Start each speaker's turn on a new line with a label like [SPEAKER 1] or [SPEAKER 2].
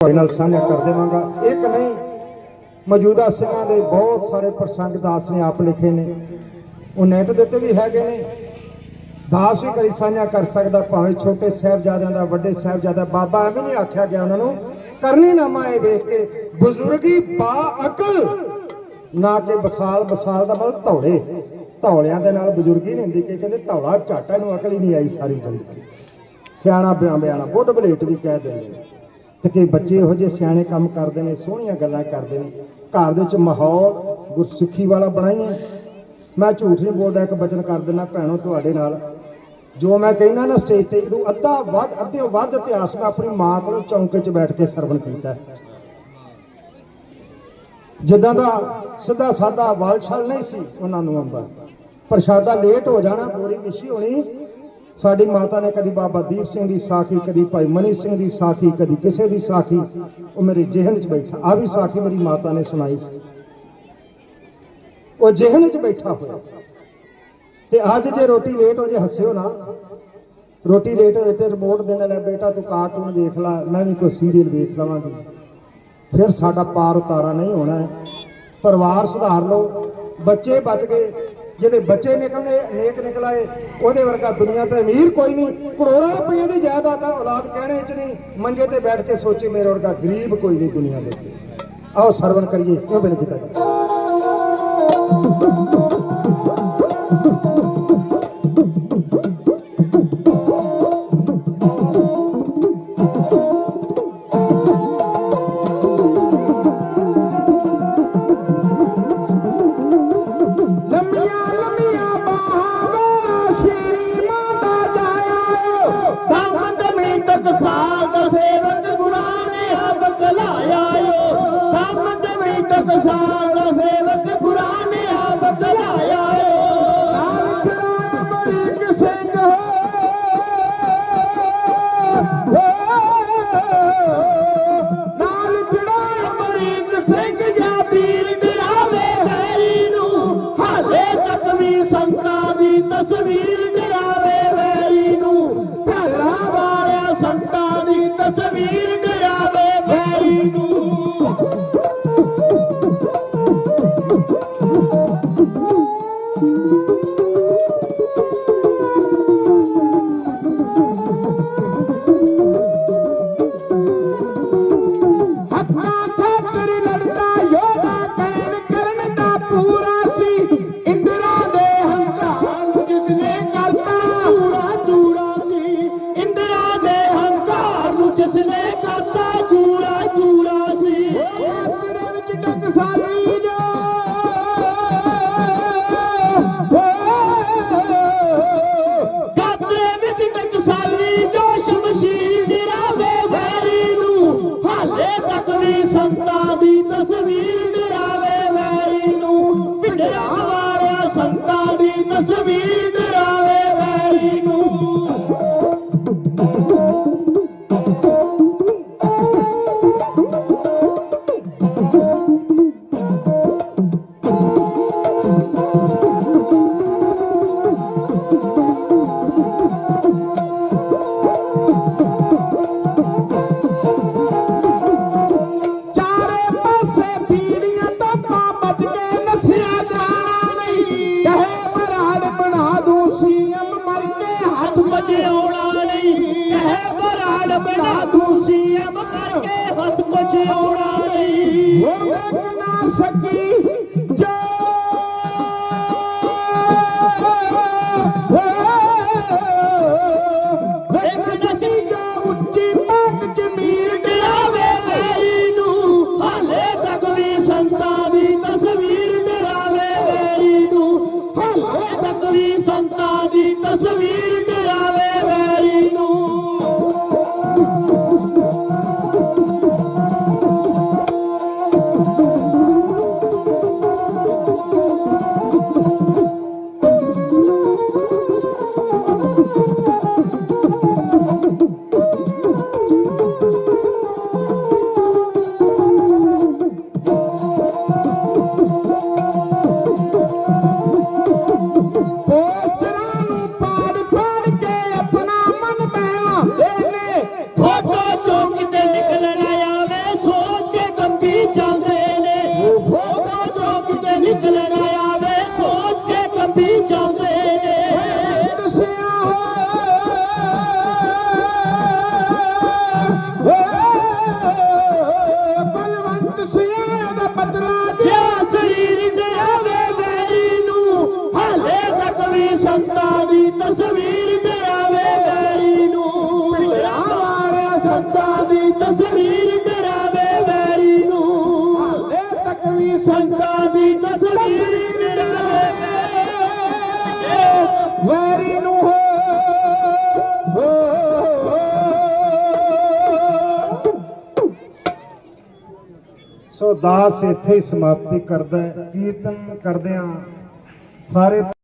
[SPEAKER 1] ਤੁਹਾਡੇ ਨਾਲ ਸਾਂਝਾ ਕਰ ਦੇਵਾਂਗਾ। ਇੱਕ ਨਹੀਂ, ਮੌਜੂਦਾ ਸਿੰਘਾਂ ਦੇ ਬਹੁਤ ਸਾਰੇ ਪ੍ਰਸੰਗ ਦਾਸ ਨੇ, ਆਪ ਲਿਖੇ ਨੇ। ਉਹ ਨੈਟ ਦੇ ਉੱਤੇ ਵੀ ਹੈਗੇ ਨੇ। ਦਾਸ ਵੀ ਕਦੀ ਸਾਂਝਾ ਕਰ ਸਕਦਾ, ਭਾਵੇਂ ਛੋਟੇ ਸਾਹਿਬਜ਼ਾਦਿਆਂ ਦਾ, ਵੱਡੇ ਸਾਹਿਬਜ਼ਾਦਾ ਬਾਬਾ ਐਵੇਂ ਨਹੀਂ ਆਖਿਆ ਗਿਆ ਉਹਨਾਂ ਨੂੰ, ਕਰਨੀ ਨਾਮਾ ਇਹ ਵੇਖ ਕੇ, ਬਜ਼ੁਰਗੀ ਬਾ ਅਕਲ, ਨਾ ਕਿ ਬਸਾਲ ਬਸਾਲ ਦਾ ਮਤਲਬ ਧੌਲੇ। ਧੌਲਿਆਂ ਦੇ ਨਾਲ ਬਜ਼ੁਰਗੀ ਨਹੀਂ ਹੁੰਦੀ, ਕਿ ਕਹਿੰਦੇ ਧੌਲਾ ਝਾਟਾ ਨੂੰ ਅਕਲ ਹੀ ਨਹੀਂ ਆਈ ਸਾਰੀ ਜ਼ਿੰਦਗੀ ਸਿਆਣਾ ਬਿਆਨ ਬਿਆਣਾ ਬੁੱਢ ਬਲੇਟ ਵੀ ਕਹਿ ਦਿੰਦੇ ਨੇ। ਤੇ ਕਈ ਬੱਚੇ ਇਹੋ ਜਿਹੇ ਸਿਆਣੇ ਕੰਮ ਕਰਦੇ ਨੇ, ਸੋਹਣੀਆਂ ਗੱਲਾਂ ਕਰਦੇ ਨੇ। ਘਰ ਦੇ ਵਿੱਚ ਮਾਹੌਲ ਗੁਰਸਿੱਖੀ ਵਾਲਾ ਬਣਾਈਏ ਮੈਂ ਝੂਠ ਨਹੀਂ ਬੋਲਦਾ, ਇੱਕ ਬਚਨ ਕਰ ਦਿੰਦਾ, ਭੈਣੋ ਤੁਹਾਡੇ ਨਾਲ। ਜੋ ਮੈਂ ਕਹਿੰਦਾ ਨਾ ਸਟੇਜ ਤੇ ਤੂੰ ਅੱਧਾ ਵੱਧ ਅੱਧੇ ਵੱਧ ਇਤਿਹਾਸ ਮੈਂ ਆਪਣੀ ਮਾਂ ਕੋਲੋਂ ਚੌਂਕੇ 'ਚ ਬੈਠ ਕੇ ਸਰਵਣ ਕੀਤਾ। ਜਿੱਦਾਂ ਦਾ ਸਿੱਧਾ ਸਾਦਾ ਵਾਲਛਲ ਨਹੀਂ ਸੀ, ਉਹਨਾਂ ਨੂੰ ਅੰਬਰ ਪ੍ਰਸ਼ਾਦਾ ਲੇਟ ਹੋ ਜਾਣਾ, ਬੋਰੀ ਵਿਛੀ ਹੋਣੀ। ਸਾਡੀ ਮਾਤਾ ਨੇ ਕਦੀ ਬਾਬਾ ਦੀਪ ਸਿੰਘ ਦੀ ਸਾਖੀ, ਕਦੀ ਭਾਈ ਮਨੀ ਸਿੰਘ ਦੀ ਸਾਖੀ, ਕਦੀ ਕਿਸੇ ਦੀ ਸਾਖੀ। ਉਹ ਮੇਰੇ ਜਿਹਨ 'ਚ ਬੈਠਾ। ਆ ਵੀ ਸਾਖੀ ਮੇਰੀ ਮਾਤਾ ਨੇ ਸੁਣਾਈ ਸੀ। ਉਹ ਜਿਹਨ 'ਚ ਬੈਠਾ ਹੋਇਆ। ਤੇ ਅੱਜ ਜੇ ਰੋਟੀ ਲੇਟ ਹੋ ਜੇ, ਹੱਸਿਓ ਨਾ। ਰੋਟੀ ਲੇਟ ਹੋਏ ਤੇ ਰਿਮੋਟ ਦੇਣ ਲੈ ਬੇਟਾ ਤੂੰ ਕਾਰਟੂਨ ਵੇਖ ਲੈ। ਮੈਂ ਵੀ ਕੋਈ ਸੀਰੀਅਲ ਵੇਖ ਲਵਾਂਗੀ। ਫਿਰ ਸਾਡਾ ਪਾਰ ਉਤਾਰਾ ਨਹੀਂ ਹੋਣਾ। ਪਰਿਵਾਰ ਸੁਧਾਰ ਲਓ। ਬੱਚੇ ਬਚ ਗਏ। ਜਿਹਦੇ ਬੱਚੇ ਨਿਕਲਨੇ ਨੇਕ ਨਿਕਲਾਏ ਉਹਦੇ ਵਰਗਾ ਦੁਨੀਆ ਤੇ ਅਮੀਰ ਕੋਈ ਨਹੀਂ। ਕਰੋੜਾਂ ਰੁਪਏ ਦੀ ਜਾਇਦਾਦ ਆ, ਔਲਾਦ ਕਹਿਣੇ ਚ ਨਹੀਂ। ਮੰਜੇ ਤੇ ਬੈਠ ਕੇ ਸੋਚੇ, ਮੇਰੇ ਵਰਗਾ ਗਰੀਬ ਕੋਈ ਨਹੀਂ ਦੁਨੀਆ ਦੇ ਆਓ ਸਰਵਣ ਕਰੀਏ, ਕਿਉਂ ਬੇਨਤੀ ਕਰੀਏ
[SPEAKER 2] ਮਿੰਟਕ ਸਾਲ ਦਾ ਸੇਵਕ ਹੱਥ ਬਚਾਉਣਾ ਨਹੀਂ ਕਹੇ ਬਰਾੜ ਬਣਾ ਦੂੰ ਸੀਐਮ ਮਰ ਕੇ ਹੱਥ ਬਚਾਉਣਾ ਨਹੀਂ। ਉਹ ਨਾ ਸਕੀ।
[SPEAKER 1] ਸੋ ਦਾਸ ਇੱਥੇ ਹੀ ਸਮਾਪਤੀ ਕਰਦਾ ਹੈ। ਕੀਰਤਨ ਕਰਦਿਆਂ ਸਾਰੇ